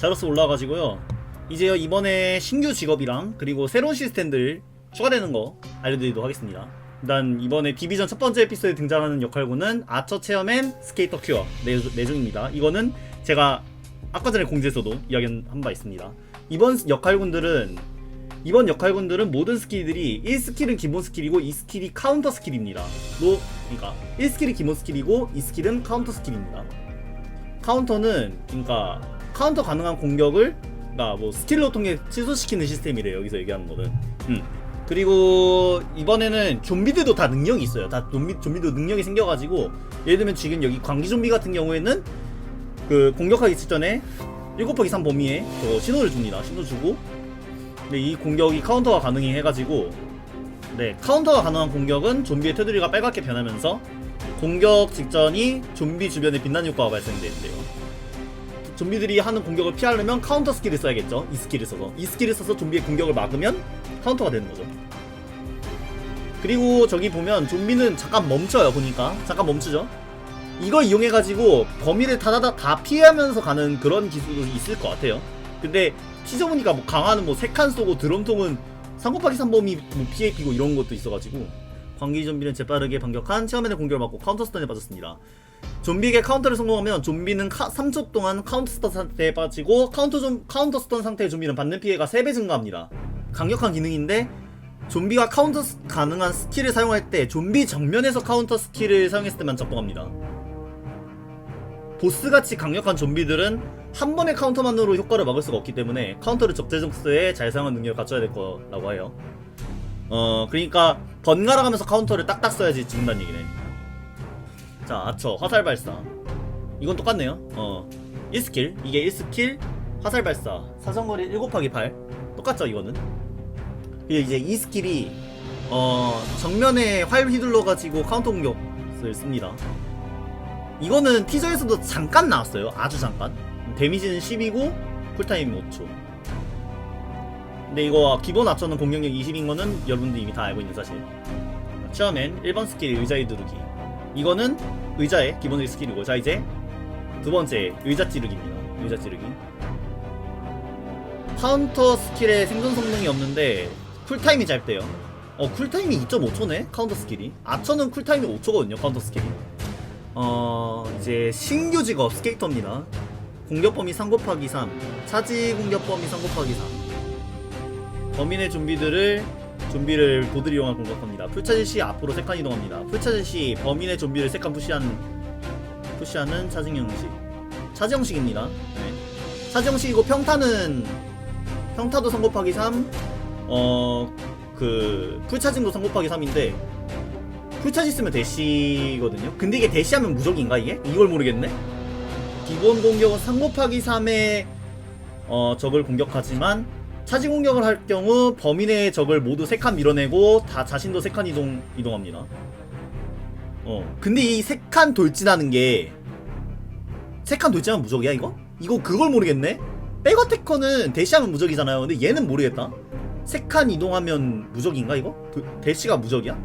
자로스 올라와가지고요. 이제 이번에 신규 직업이랑 그리고 새로운 시스템들 추가되는 거 알려드리도록 하겠습니다. 일단 이번에 디비전 첫 번째 에피소드에 등장하는 역할군은 아처 체어맨 스케이터 큐어 네, 내중입니다. 이거는 제가 아까 전에 공지에서도 이야기한 바 있습니다. 이번 역할군들은 이번 역할군들은 모든 스킬들이 1스킬은 기본 스킬이고 2스킬이 카운터 스킬입니다. 로, 그러니까 1스킬이 기본 스킬이고 2스킬은 카운터 스킬입니다. 카운터는 그러니까 카운터 가능한 공격을 그러니까 뭐 스킬로 통해 취소시키는 시스템이래요. 여기서 얘기하는 거는. 음. 그리고 이번에는 좀비들도 다 능력이 있어요. 다 좀비 좀비도 능력이 생겨가지고 예를 들면 지금 여기 광기 좀비 같은 경우에는 그 공격하기 직전에 7곱하기 3 범위에 저 신호를 줍니다. 신호 주고 근데 이 공격이 카운터가 가능해 해가지고 네 카운터가 가능한 공격은 좀비의 테두리가 빨갛게 변하면서 공격 직전이 좀비 주변에 빛나는 효과가 발생되는데요. 좀비들이 하는 공격을 피하려면 카운터 스킬을 써야겠죠. 이 스킬을 써서 이 스킬을 써서 좀비의 공격을 막으면 카운터가 되는 거죠. 그리고 저기 보면 좀비는 잠깐 멈춰요. 보니까 잠깐 멈추죠. 이걸 이용해가지고 범위를 다다다 다 피하면서 가는 그런 기술도 있을 것 같아요. 근데 티저보니까 뭐 강화는 뭐 세 칸 쏘고 드럼통은 3 곱하기 3범위 뭐 피해 피고 이런 것도 있어가지고 광기 좀비는 재빠르게 반격한 체어맨의 공격을 맞고 카운터 스턴에 빠졌습니다. 좀비에게 카운터를 성공하면 좀비는 카, 3초 동안 카운터 스턴 상태에 빠지고 카운터 좀 카운터 스턴 상태의 좀비는 받는 피해가 3배 증가합니다. 강력한 기능인데 좀비가 카운터 스- 가능한 스킬을 사용할 때 좀비 정면에서 카운터 스킬을 사용했을 때만 작동합니다. 보스같이 강력한 좀비들은 한 번의 카운터만으로 효과를 막을 수가 없기 때문에 카운터를 적재적소에 잘 사용하는 능력을 갖춰야 될 거라고 해요. 어, 그러니까 번갈아 가면서 카운터를 딱딱 써야지 죽는다는 얘기네. 자, 아처, 화살 발사. 이건 똑같네요. 어, 1스킬. 이게 1스킬, 화살 발사. 사정거리 7 곱하기 8. 똑같죠, 이거는? 그리고 이제 2스킬이, 어, 정면에 활 휘둘러가지고 카운터 공격을 씁니다. 이거는 티저에서도 잠깐 나왔어요. 아주 잠깐. 데미지는 10이고 쿨타임 5초. 근데 이거 기본 합쳐는 공격력 20인 거는 여러분들 이미 다 알고 있는 사실. 처음엔 1번 스킬 의자에 누르기. 이거는 의자의 기본 스킬이고 자 이제 두 번째 의자 찌르기입니다. 의자 찌르기. 카운터 스킬에 생존 성능이 없는데 쿨타임이 짧대요. 어 쿨타임이 2.5초네 카운터 스킬이. 아처는 쿨타임이 5초거든요 카운터 스킬이. 어 이제 신규 직업 스케이터입니다. 공격 범위 3 곱하기 3, 차지 공격 범위 3 곱하기 3. 범인의 좀비들을 좀비를 보드를 이용한 공격합니다. 풀차지 시 앞으로 세칸 이동합니다. 풀차지 시 범인의 좀비를 세칸 푸시하는 푸시하는 차징 형식. 차지 형식입니다. 네. 차지 형식이고 평타는 평타도 3 곱하기 3, 어그 풀차징도 3 곱하기 3인데 풀차지 쓰면 대시거든요. 근데 이게 대시하면 무적인가 이게? 이걸 모르겠네. 기본 공격은 3 곱하기 3의 어, 적을 공격하지만 차지 공격을 할 경우 범인의 적을 모두 3칸 밀어내고 다 자신도 3칸 이동 이동합니다. 어. 근데 이 3칸 돌진하는 게 3칸 돌진하면 무적이야 이거? 이거 그걸 모르겠네. 백어테커는 대시하면 무적이잖아요. 근데 얘는 모르겠다. 3칸 이동하면 무적인가 이거? 그, 대시가 무적이야?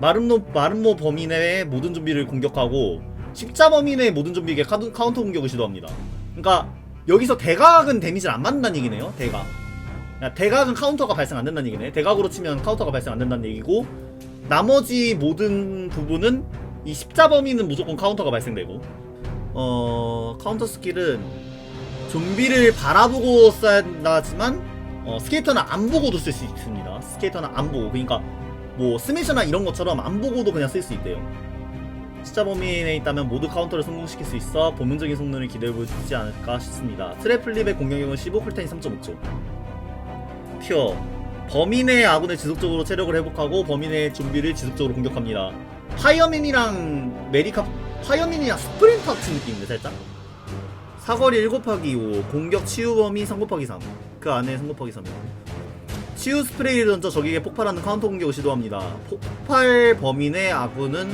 마름모 마름모 범인의 모든 좀비를 공격하고 십자 범인의 모든 좀비에게 카운터 공격을 시도합니다. 그러니까 여기서 대각은 데미지를 안 맞는다는 얘기네요. 대각. 야, 대각은 카운터가 발생 안 된다는 얘기네. 대각으로 치면 카운터가 발생 안 된다는 얘기고 나머지 모든 부분은 이 십자 범위는 무조건 카운터가 발생되고 어 카운터 스킬은 좀비를 바라보고 써야 하지만 어, 스케이터는 안 보고도 쓸 수 있습니다. 스케이터는 안 보고 그러니까 뭐 스매셔나 이런 것처럼 안 보고도 그냥 쓸 수 있대요. 십자 범위에 있다면 모두 카운터를 성공시킬 수 있어 본능적인 성능을 기대해 보지 않을까 싶습니다. 트래플립의 공격력은 15 쿨타임 3.5초. 퓨어 범인의 아군을 지속적으로 체력을 회복하고 범인의 좀비를 지속적으로 공격합니다. 파이어맨이랑 메리카 파이어맨이랑 스프린터 같은 느낌인데 살짝 사거리 1 곱하기 5 공격 치유 범위 3 곱하기 3그 안에 3 곱하기 3이요 치유 스프레이를 던져 적에게 폭발하는 카운터 공격을 시도합니다. 폭발 범인의 아군은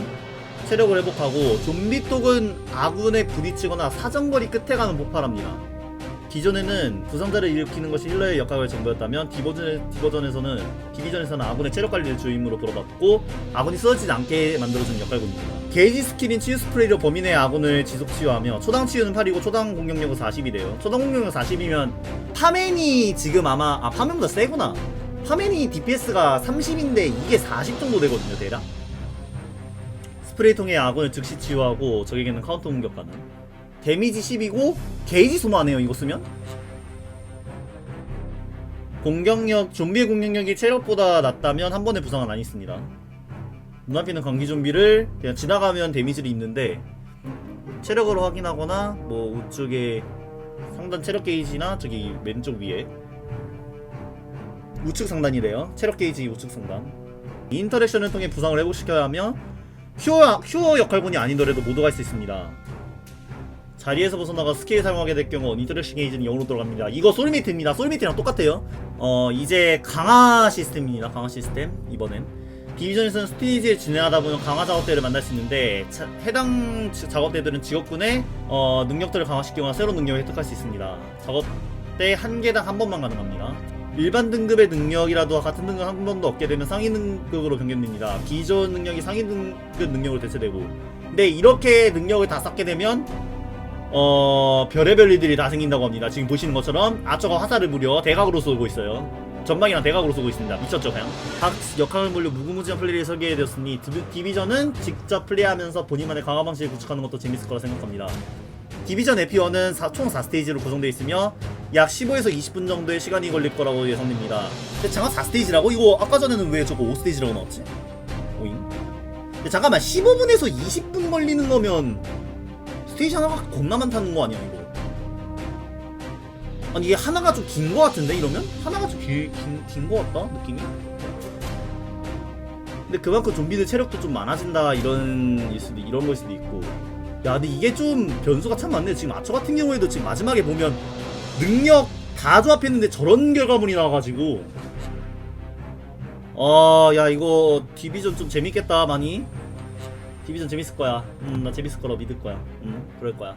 체력을 회복하고 좀비 쪽은 아군에 부딪히거나 사정거리 끝에 가면 폭발합니다. 기존에는 부상자를 일으키는 것이 힐러의 역할을 전부였다면 디버전, 디버전에서는 디비전에서는 아군의 체력 관리를 주임으로 돌아받고 아군이 쓰러지지 않게 만들어주는 역할군입니다. 게이지 스킬인 치유 스프레이로 범인 의 아군을 지속 치유하며 초당 치유는 8이고 초당 공격력은 40이래요. 초당 공격력 40이면 파맨이 지금 아마 아 파맨보다 세구나. 파맨이 DPS가 30인데 이게 40 정도 되거든요 대략. 스프레이 통해 아군을 즉시 치유하고 적에게는 카운터 공격 가능. 데미지 10이고 게이지 소모하네요 이거 쓰면. 공격력 좀비의 공격력이 체력보다 낮다면 한 번의 부상은 안 있습니다. 눈앞에 강기 좀비를 그냥 지나가면 데미지를 입는데 체력으로 확인하거나 뭐 우측에 상단 체력 게이지나 저기 왼쪽 위에 우측 상단이래요. 체력 게이지 우측 상단. 인터랙션을 통해 부상을 회복시켜야 하며 큐어, 큐어 역할군이 아니더라도 모두 갈 수 있습니다. 자리에서 벗어나가 스킬 사용하게 될 경우 인터랙션 게이지는 0으로 돌아갑니다. 이거 솔미트입니다. 솔미트랑 똑같아요. 어 이제 강화 시스템입니다. 강화 시스템 이번엔 디비전에서는 스테이지에 진행하다 보면 강화 작업대를 만날 수 있는데 자- 해당 지- 작업대들은 직업군의 어, 능력들을 강화시키거나 새로운 능력을 획득할 수 있습니다. 작업대 한 개당 한 번만 가능합니다. 일반 등급의 능력이라도 같은 등급 한 번도 얻게 되면 상위 등급으로 변경됩니다. 기존 능력이 상위 등급 능력으로 대체되고 근데 이렇게 능력을 다 쌓게 되면 어 별의별 일들이 다 생긴다고 합니다. 지금 보시는 것처럼 아처가 화살을 무려 대각으로 쏘고 있어요. 전방이랑 대각으로 쏘고 있습니다. 미쳤죠, 그냥. 각 역할을 몰려 무궁무진한 플레이를 설계되었으니 디비, 디비전은 직접 플레이하면서 본인만의 강화 방식을 구축하는 것도 재밌을 거라 생각합니다. 디비전 에피1은 총 4스테이지로 구성되어 있으며 약 15에서 20분 정도의 시간이 걸릴 거라고 예상됩니다. 근데 잠깐 4스테이지라고? 이거 아까 전에는 왜 저거 5스테이지라고 나왔지? 오잉? 잠깐만 15분에서 20분 걸리는 거면 스테이지 하나가 겁나 많다는 거 아니야 이거? 아니 이게 하나가 좀 긴 거 같은데 이러면? 하나가 좀긴긴거 같다 느낌이? 근데 그만큼 좀비들 체력도 좀 많아진다 이런 일 수도 이런 걸 수도 있고 야 근데 이게 좀 변수가 참 많네 지금 아처 같은 경우에도 지금 마지막에 보면 능력 다 조합했는데 저런 결과물이 나와가지고 아야 이거 디비전 좀 재밌겠다 많이 디비전 재밌을 거야. 음 나 재밌을 거라 믿을 거야. 음 그럴 거야